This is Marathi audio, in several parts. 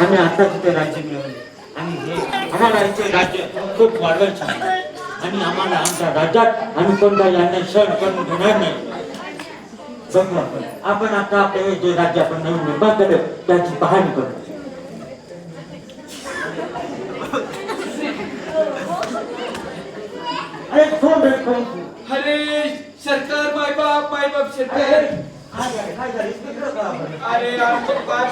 आम्ही आता तिथे राज्य मिळवले. आणि हे आम्हाला इथे राज्य खूप वाढवायचं आहे. आणि आम्हाला आमच्या राज्यात आम्ही कोणताही अन्याय सहन करून घेणार नाही. आपण. आता आपले जे राज्य आपण नवीन निर्माण केलं त्याची पाहणी करू. अरे कोण अरे सरकार माय बाप माय बाप सरकार अरे आमचे पाच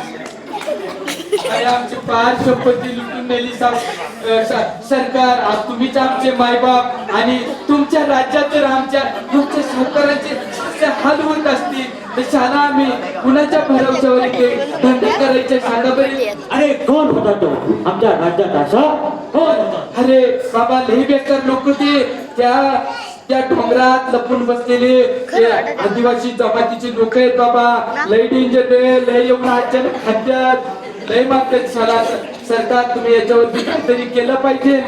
अरे आमचे पाच संपत्ती लुटून नेली सरकार. आज तुम्हीच आमचे मायबाप आणि तुमच्या राज्यात जर आमच्या तुमच्या सरकाराचे हाल होत असतील तर शाळा आम्ही कुणाच्या भरवशावर इथे धंदे करायचे सांगा बरे? अरे कोण होता तो? आमच्या राज्यात असा? कोण अरे बाबा लई बेकार लोक ते त्या त्या डोंगरात लपून बसलेले आदिवासी जमातीचे लोक आहेत बाबा. लई डेंजर लई येऊन अचानक खाद्यात. लई मागतात शाळा सरकार तुम्ही याच्यावरती काहीतरी केलं पाहिजे.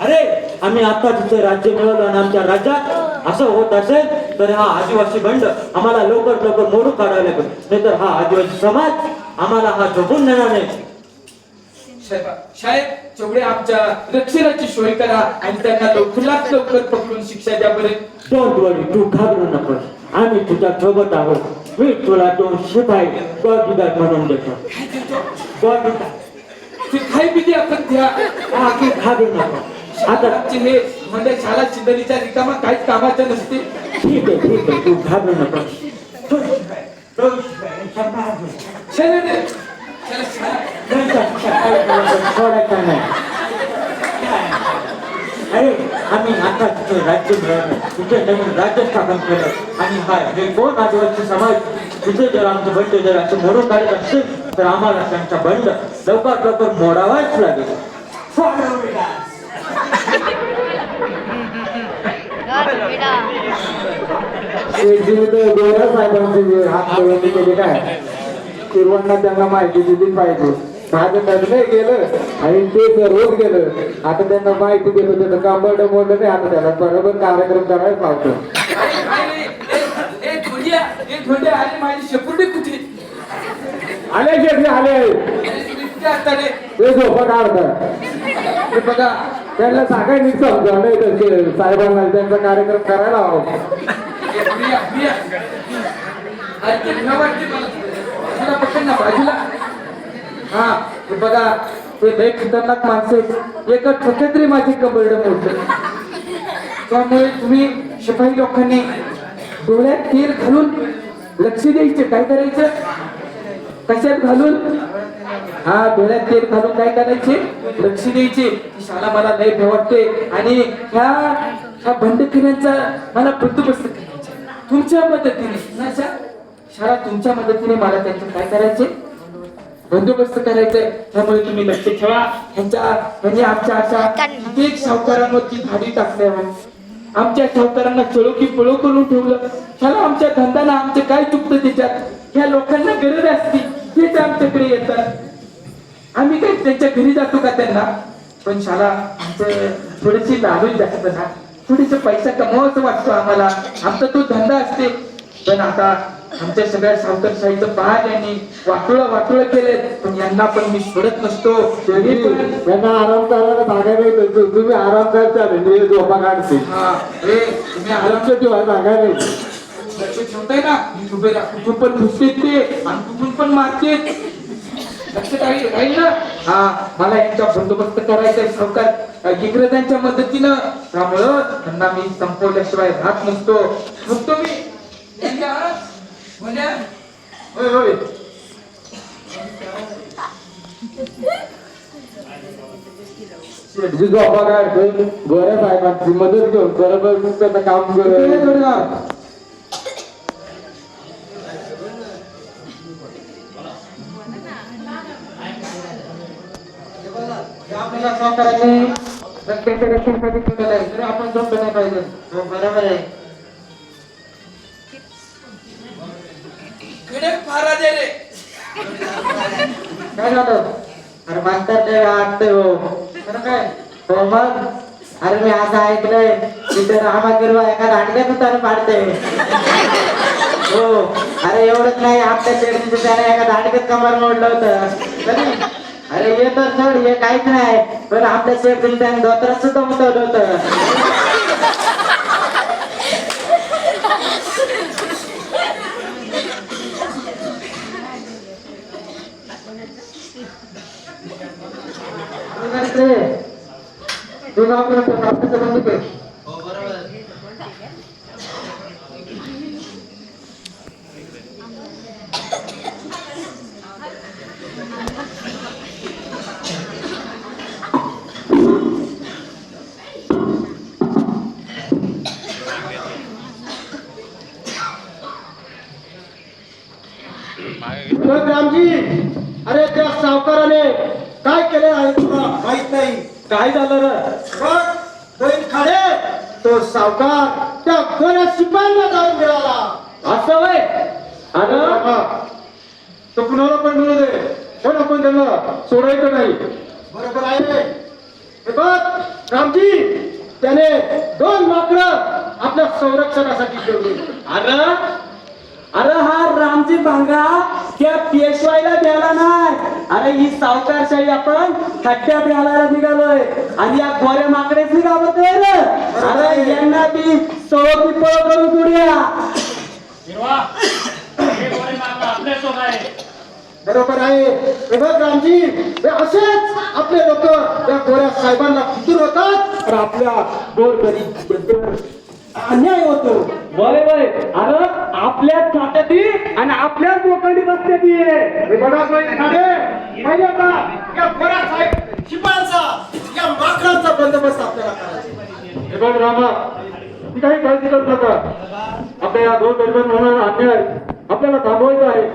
अरे आम्ही आता तिथे राज्य मिळवलं आणि आमच्या राज्यात असं होत असेल तर हा आदिवासी बंड आम्हाला लवकर लवकर मोडून काढायला लागेल. नाहीतर हा आदिवासी समाज आम्हाला हा झोपून देणार नाही. साहेब जेवढे आमच्या रक्षणाची सोय करा आणि त्यांना लवकरात लवकर पकडून शिक्षा द्या बरे. डोंट वरी तू घाबरू नकोस आम्ही तुझ्या सोबत आहोत. मी तुला दोन शिपाई गॉडगार्ड म्हणून देतो. गॉडगार्ड ते काय बिधी आपण द्या. हा तू घाबरू नको. आता आमचे हे म्हणजे शाळा चिंदलीच्या रिकामा काहीच कामाचं नसते. ठीक आहे ठीक आहे. तू घाबरू नको दोन शिपाई, दोन शिपाई, शंभर हजार. नाही अरे आम्ही आता तिथे राज्य मिळवलं तिथे नवीन राज्य स्थापन केलं आणि हा हे कोण आदिवासी समाज तिथे जर आमचं बंड जर असं मोडून काढत असेल तर आम्हाला त्यांचा बंड लवकरात लवकर मोडावाच लागेल गोऱ्या साहेबांचे हात मिळवणी केली काय सर्वांना त्यांना माहिती दिली पाहिजे. माझं निर्णय गेलं आणि ते रोज गेलं. आता त्यांना माहिती देतो त्याचं कांबरड मोडलं नाही. आता त्याला बरोबर कार्यक्रम करायला पावतं अरे, ए, माझी शेपुर्डी कुठे आले शेठी आले. ते झोपा काढतात. बघा त्यांना सांगाय नीट समजा नाही साहेबांना त्यांचा कार्यक्रम करायला हवा. ए, प्रिया, प्रिया. ना, बाजूला. हा बघा ते लय खतरनाक माणसं आहेत. एका ठोक्यात तरी माझी कंबरड मोडतं त्यामुळे तुम्ही शिपाई लोकांनी डोळ्यात तेल घालून लक्ष द्यायचे काय करायचं? कशात घालून? हा डोळ्यात तेल घालून काय करायचे? लक्ष द्यायचे. शाला मला लय भेवटते. आणि ह्या ह्या बंडखिऱ्यांचा मला बंदोबस्त करायचा तुमच्या मदतीने. ना शाळा तुमच्या मदतीने मला त्यांचं काय करायचे? बंदोबस्त करायचंय. त्यामुळे तुम्ही लक्ष ठेवा. ह्यांच्या म्हणजे आमच्या अशा कित्येक सावकारांवरती भाडी टाकल्या आमच्या सावकारांना चळो की पळो करून ठेवलं. त्याला आमच्या धंद्याला आमचं काय चुकतं त्याच्यात? ह्या लोकांना गरज असती. तेच आमच्याकडे येतात. आम्ही काय त्यांच्या घरी जातो का त्यांना? पण शाळा आमचं थोडीशी लालूच जास्त ना. थोडीस पैसा कमवायचं वाटतो आम्हाला. आमचा तो धंदा असते. पण आता आमच्या सगळ्या सावकारशाहीचं बाग यांनी वाटोळं वाटोळं केलंय. पण यांना पण मी सोडत नसतो. त्यांना आराम करायला सांगायला येतं. तुम्ही आराम करता मी झोपा काढते. हा तुम्ही आराम आरामच्या ठेवा सांगायला ठेवताय ना? मी उभे राहा कुठून पण घुसतेत ते आणि कुठून पण मारतेत लक्ष राहील ना? हा मला यांचा बंदोबस्त करायचा सावकार. इंग्रजांच्या मदतीनं. त्यामुळं त्यांना मी संपवल्याशिवाय राहत नसतो. बघतो मी यांच्या, म्हणजे शेठची झोपा काढते गोऱ्या साहेबांची मदत घेऊन बरोबर मग त्याचं काम करत आपल्याला केलेलं आहे तरी आपण झोपलं नाही पाहिजे हो, बरोबर आहे काय झालं? अरे मास्तर ते वाटते हो. खरं काय हो मग? अरे मी असं ऐकलंय तिथे रामा गिरवा एका दांडक्यात उतार पाडते हो. अरे एवढंच नाही आपल्या शेडीचं त्याने एका दांडक्यात कमर मोडलं होतं. अरे हे तर सोड हे काहीच नाही. पण आपल्या शेडीचं त्याने धोत्रात सुद्धा मुतवलं होतं. तुझा आपलं आपलं बंद कर. मग रामजी अरे त्या सावकाराने काय केले आहे तुला माहीत नाही? काय झालं रे? बघ बैल खाडे तो सावकार त्या गोऱ्या शिपायांना जाऊन मिळाला. असं वय अरे. तो कुणाला पण मिळू दे. पण आपण त्यांना सोडायचं नाही. बरोबर आहे हे बघ रामजी त्याने दोन माकडं आपल्या संरक्षणासाठी ठेवली. अरे? अरे हा रामजी भांगा त्या पेशवाईला द्यायला नाही? अरे ही सावकारशाही आपण खड्ड्यात घालायला निघालोय. आणि या गोऱ्या माकडेच रे. अरे यांना ती सवती पळ करून सोडूया. बरोबर आहे. हे बघ रामजी हे असेच आपले लोक या गोऱ्या साहेबांना फितूर होतात. तर आपल्या गोरगरीब अन्याय होतो. वय वय अरे आपल्याच खात्याती आणि आपल्याच बोकडी बसते ती. का या माकडांचा बंदोबस्त आपल्याला करायचा हे बघ रामा. ती काही काळजी करू नका. आपल्या या दोन दरम्यान होणारा अन्याय आपल्याला थांबवायचा आहे.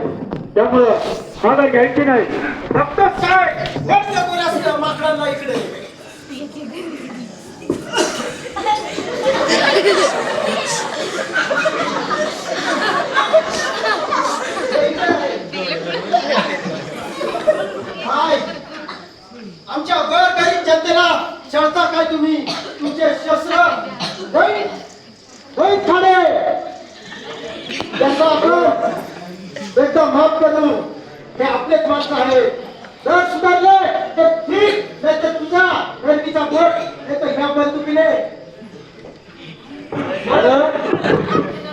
त्यामुळं माघार घ्यायची नाही. फक्त साहेब वर त्या गोऱ्या सगळ्या माकडांना इकडे हाय आमच्या गरीब जनतेला छळता काय तुम्ही? तुमचे शस्त्र. होय? होय त्यांना त्याचा आपण एकदा माफ करू. हे आपलेच माणसं आहे जर सुधारले तर ठीक. नाही तर तुझा गर्दीचा बोट. नाही तर ह्या बंदुकीने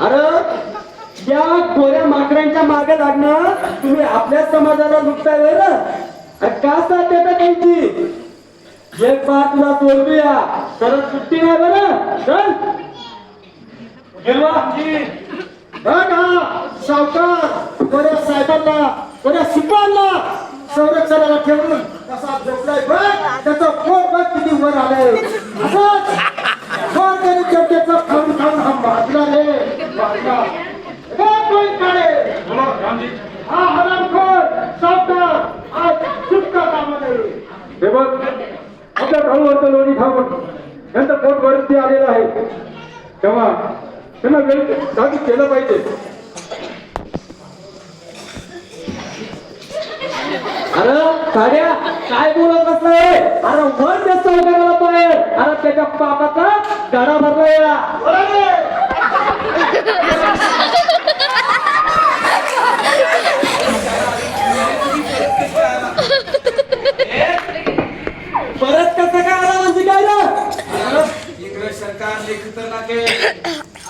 अरे या गोऱ्या माकडांच्या मागे लागणं तुम्ही आपल्याच समाजाला लुटताय बरं का साथ देता त्यांची एक बार तुला सोडूया परत सुट्टी नाही बरं. चल. गेलो बघ हा सावकार बऱ्या साहेबांना बऱ्या शिपांना संरक्षणाला ठेवून. कसा झोपलाय बघ त्याचं पोट बघ किती वर आलंय. असंच. फार त्याने जनतेचं खाऊन खाऊन हा माजला रे. बघ कोण काढे हा हरामखोर सावकार. आज सुटका कामा नाही हे बघ आपल्या भाऊवरचं लोणी खाऊन यांचं पोट वरती आलेलं आहे. तेव्हा त्यांना वेळ जागी केलं पाहिजे. अरे साड्या काय बोलत असतोय? अरे वर जास्त चौकाला पाहिजे अरे त्याच्या पापाचा गाडा भरलाय परत कसं काय आला म्हणजे काय रे? इंग्रज सरकार खतरनाक आहे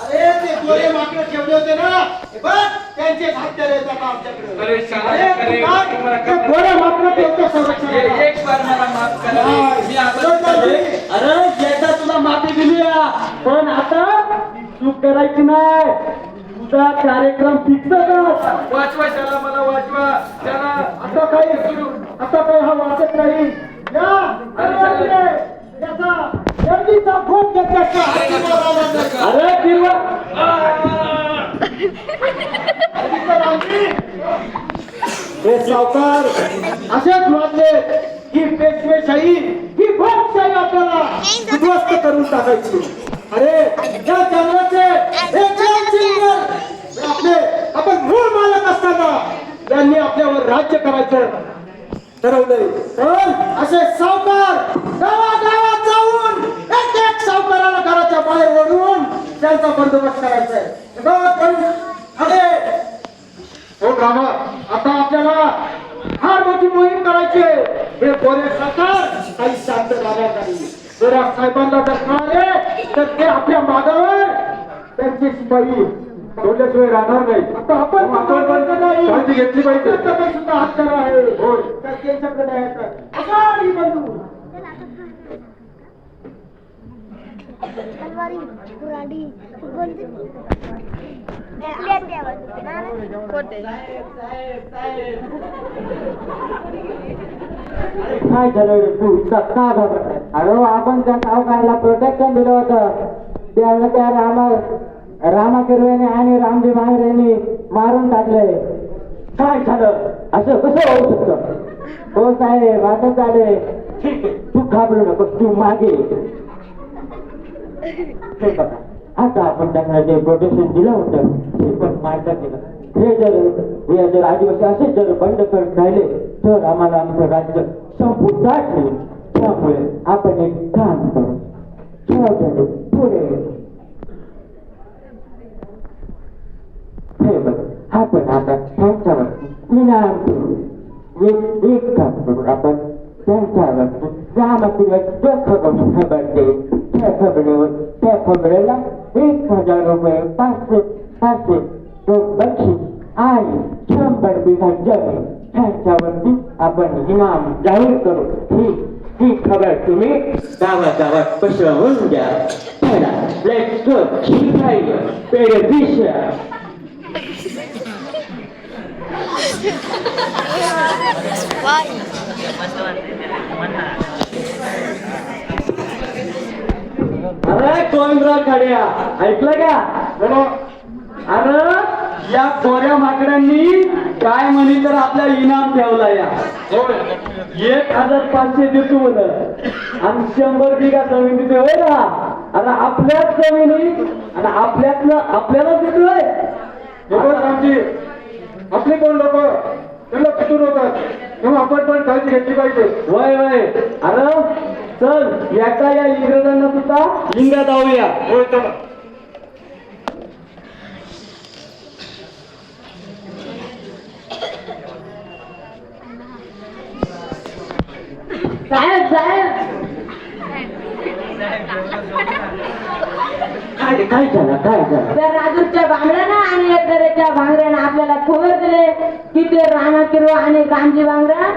अरे ते गोरे माकडे ठेवले होते ना. हे बघ. त्यांचे हत्यारे येतात आमच्याकडे. अरे शाला, अरे, अरे, तू काय? तुम्हाला ते गोरे माकडे ठेवतो संरक्षणाला. एक बार मला माफ करा. मी आता बरोबर आहे. अरे एकदा तुला माफी दिली आ. पण आता चूक करायची नाही. तुझा कार्यक्रम फिक्स कर. वाचवा त्याला मला वाचवा. त्याला आता काही आता काही हा वाचत नाही. या. त्याचा लागला. अरे. आमची. हे सावकार असेच मानले की पेशवेशाही ही भोगशाही आपल्याला उद्ध्वस्त करून टाकायची. अरे या चंद्राचे हे चंद्र आपले आपण मूळ मालक असताना त्यांनी आपल्यावर राज्य करायचं ठरवलंय. पण असे सावकार गावागावात जाऊन एक एक सावकाराला घराच्या बाहेर ओढून त्यांचा बंदोबस्त करायचा आहे. अरे कामा आता आपल्याला फार मोठी मोहीम करायची आहे. हे गोरे सरकार काही शांत राहणार नाही. या साहेबांना जर कळाले तर ते आपल्या मागावर त्यांची शिपाई सोडल्याशिवाय राहणार नाही. आता आपण आपण पण नाही काळजी घेतली पाहिजे. सुद्धा हत्यार आहे. होय तर त्यांच्याकडे नाही आहे बंधू. तलवारी कुऱ्हाडी काय झालं तू इतका का घाबरलाय? अरे आपण त्या सावकाराला प्रोटेक्शन दिलं होतं त्याला त्या रामा रामा किरवेने आणि रामजी माहेर यांनी मारून टाकले काय झालं असं कसं होऊ शकतं हो साहेब आता चालेल ठीक आहे तू घाबरू नको तू मागे आता आपण त्यांना जे प्रोटेक्शन दिलं होतं ते पण मान्य केलं हे जर हे जर आदिवासी असे जर बंड करत राहिले तर आम्हाला आमचं राज्य संपुष्टात ठेवू त्यामुळे आपण एक काम करू ठेवतो पुढे हे बघ आपण आता त्यांच्यावर इनाम करू एक एक काम करू आपण त्यांच्यावर रामकिंवा जो खबर खबर देईल त्या खबरेवर त्या खबरेला एक हजार रुपये पाचशे पाचशे तो बक्षीस आणि शंभर बिघा जमीन ह्यांच्यावरती आपण इनाम जाहीर करू. ही ही खबर तुम्ही गावात गावात पसरवून द्या चला लेट्स गो विषय अरे गोविंदराव काड्या? ऐकलं का. अरे या गोऱ्या माकडांनी काय म्हणी तर आपला इनाम ठेवला या. एक हजार पाचशे देतो म्हणलं आणि शंभर बिघा जमीन देतोय होय ना आणि आपल्याच जमिनी आणि आपल्यातलं आपल्याला देतोय. रामजी. आपले कोण लोक? त्यांना पिटून होतात. तेव्हा आपण पण काळजी घेतली पाहिजे. वय वय. अरे चल एका या इंग्रजांना सुद्धा लिंगात होय चला. साहेब साहेब. काय काय झालं काय झालं? त्या राजूच्या बांगड्यानं आणि एकदरेच्या बांगड्यानं आपल्याला खबर दिले की ते रामा किरवा आणि कांजी बांगड्या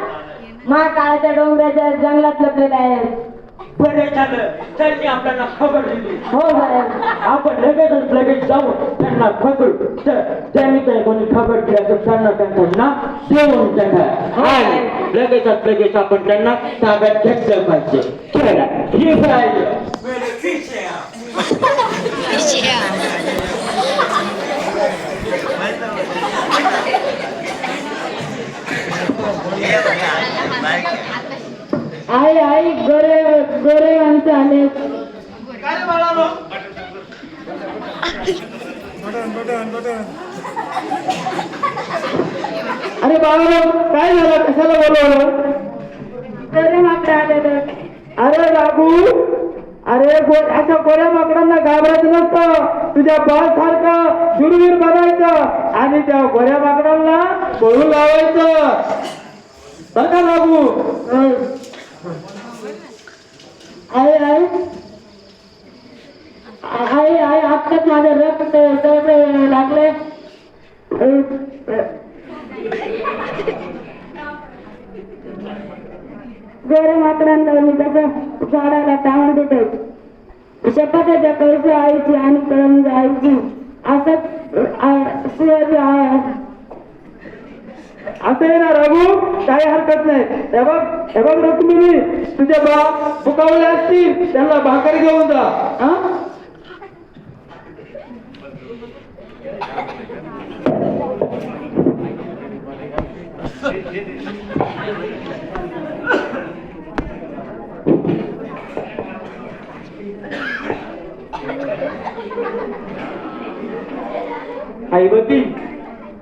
महाकाळाच्या डोंगराच्या जंगलात लपलेले आहेत. बरे झालं त्यांनी आपल्याला खबर दिली. हो साहेब आपण लगेचच लगेच जाऊ त्यांना पकडू तर त्यांनी काही कोणी खबर दिली असेल त्यांना त्यांचं नाव देऊन टाका आणि लगेचच लगेच आपण त्यांना ताब्यात घेतलं पाहिजे. चला हे पाहिजे. आई आई गोरे गोरे माणसं आले अरे बाबा काय झालं? कशाला बोलवलं? गोरे माकडे आलेले. अरे राघू अरे गो अशा गोऱ्या माकडांना घाबरायचं नसतं. तुझ्या बॉस सारखं शूरवीर बनायचं आणि त्या गोऱ्या माकडांना पळून लावायचं. बरं का राघू आई आई. आई आई आत्ताच माझं रक्त सगळं लागले. गोरे माकडांना मी कसं झाडाला टाळून देते. शपथाच्या कर्ज आईची आणि कळंज आईची. असंच शिवाजी आ- असं आहे ना राघू? काही हरकत नाही. हे बघ हे बघ रुक्मिणी तुझ्या बा फुकावले असतील त्यांना भाकर घेऊन जा. हा? ऐवती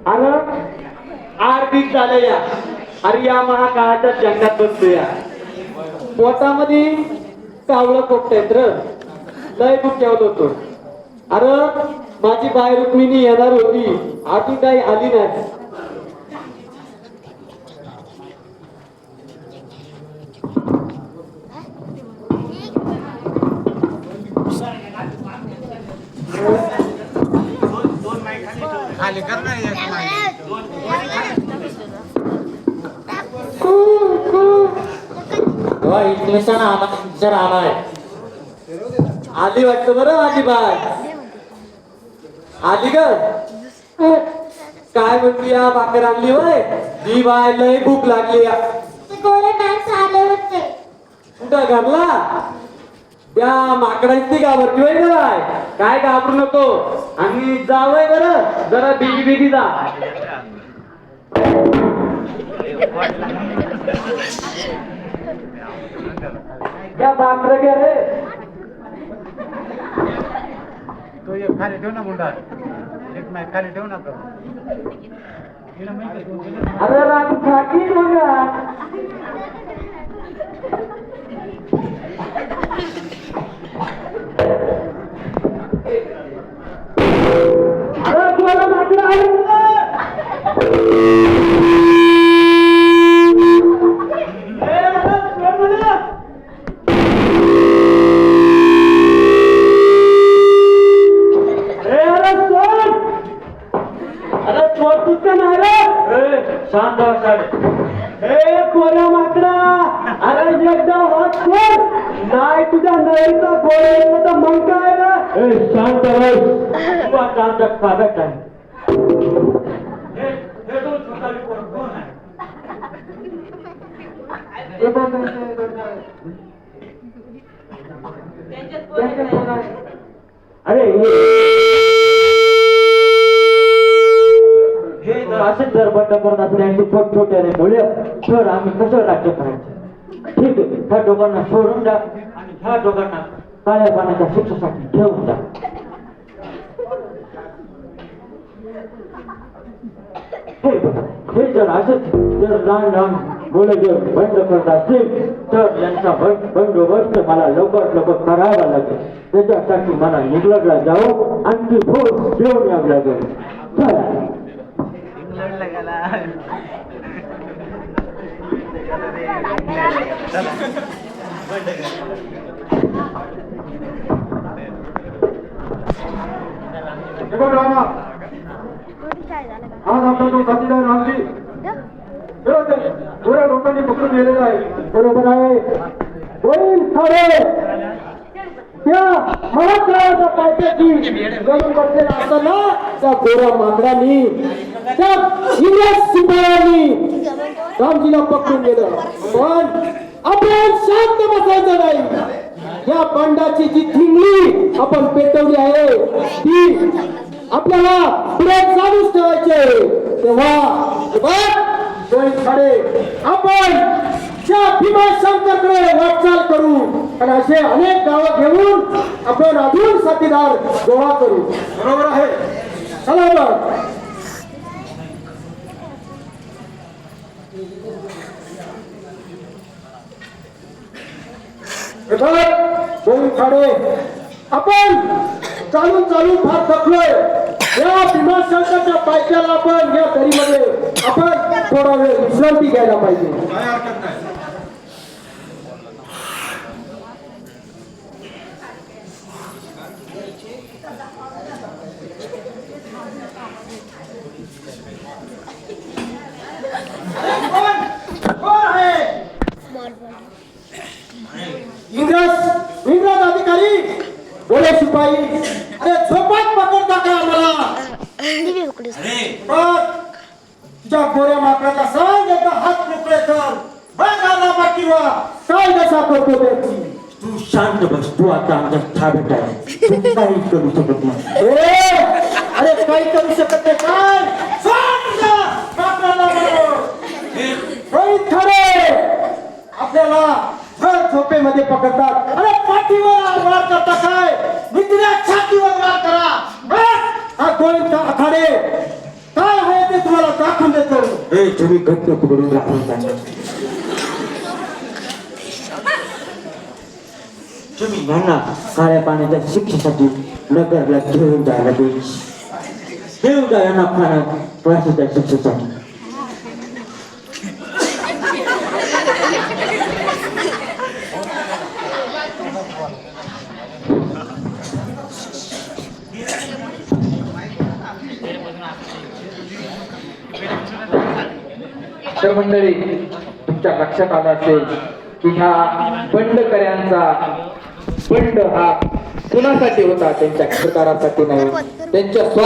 अरे आर्थिक झाले या अरे या महाकाळाच्या बसतो बसतोया पोटामध्ये कावळं पोपटायत र. लय गुटक्यावत होतो. अरे माझी बाय रुक्मिणी येणार होती. आधी काही आली नाही. आले करणार निशाणा आणा निशाणा आणाय आली वाटतं बरं माझी बाय आली ग? काय म्हणती या भाकर आणली वय ही बाय लय भूक लागली या. आले कुठं घरला त्या माकडांची घाबरती ग बाय. काय घाबरू नको. आणि जावय बरं जरा बिगी बिगी जा. बाकर घे रे तो एक खाली ठेव ना मुंडा. एक नाही खाली ठेव ना तो. अरे राजू खाकी बघा. तर मग काय शांत आहे. हे हे अरे हे हे जर असेच जर बंड करत छोट छोट्याने मुले तर आम्ही कसं राज्य करायचं? ठीक आहे ह्या दोघांना सोडून द्या. आणि ह्या दोघांना काळ्या पाण्याच्या शिक्षेसाठी ठेवून द्या. हे जर असंच जर लहान लहान मुलं जर बंद करत असतील तर यांचा बंद बंदोबस्त मला लवकर लवकर करावा लागेल. त्याच्यासाठी मला इंग्लंडला जाऊ आणखी फोर्स घेऊन यावं लागेल. चला. आज आपला जो साथीदार रामजी थोड्या लोकांनी पकडून गेलेला आहे बरोबर आहे होईल खरे त्या महाकाळाच्या पायथ्याशी गळून बसलेला असताना त्या गोऱ्या माकडांनी त्या इंग्रज शिपायांनी रामजीला पकडून गेलं. पण आपण शांत बसायचं नाही. या बंडाची जी थिंगली आपण पेटवली आहे ती आपल्याला पुढे चालूच ठेवायचे तेव्हा आपण त्या भीमाशंकरकडे वाटचाल करू आणि असे अनेक गाव घेऊन आपण अजून साथीदार गोळा करू. बरोबर आहे. चला बघ. हे बघ, आपण चालून चालून फार थकलोय या भीमाशंकरच्या पायथ्याला आपण या दरीमध्ये आपण थोडा वेळ विश्रांती घ्यायला पाहिजे कोण आहे इंग्रज इंग्रज अधिकारी बोले शिपाई अरे झोपात पकडता का आम्हाला बघ, तुझ्या गोऱ्या माकडाचा सांग एकदा हात मोकळे कर. बघ आला दशा करतो त्याची तू शांत बस तू आता आमच्या ताब्यात आहे. तू काही करू शकत नाही. ए, अरे काही करू शकत नाही. काय? सांग तुझ्या माकडाला बरोबर. रोहित खरे आपल्याला भर झोपेमध्ये पकडतात. अरे पाठीवर वार करता काय? मित्र्या छातीवर वार करा. बस, हा आखाडे काय आहे ते तुम्हाला दाखवून देतो. ए तुम्ही घट्ट पकडून राखून तुम्ही यांना काळ्या पाण्याच्या शिक्षेसाठी नगरला घेऊन जायला पाहिजे घेऊन जा यांना खाणं फाशीच्या शिक्षेसाठी. मंडळी तुमच्या लक्षात आलं असेल की ह्या बंडकऱ्यांचा बंड हा कुणासाठी होता? त्यांच्या सरकारासाठी नाही. त्यांच्या स्वा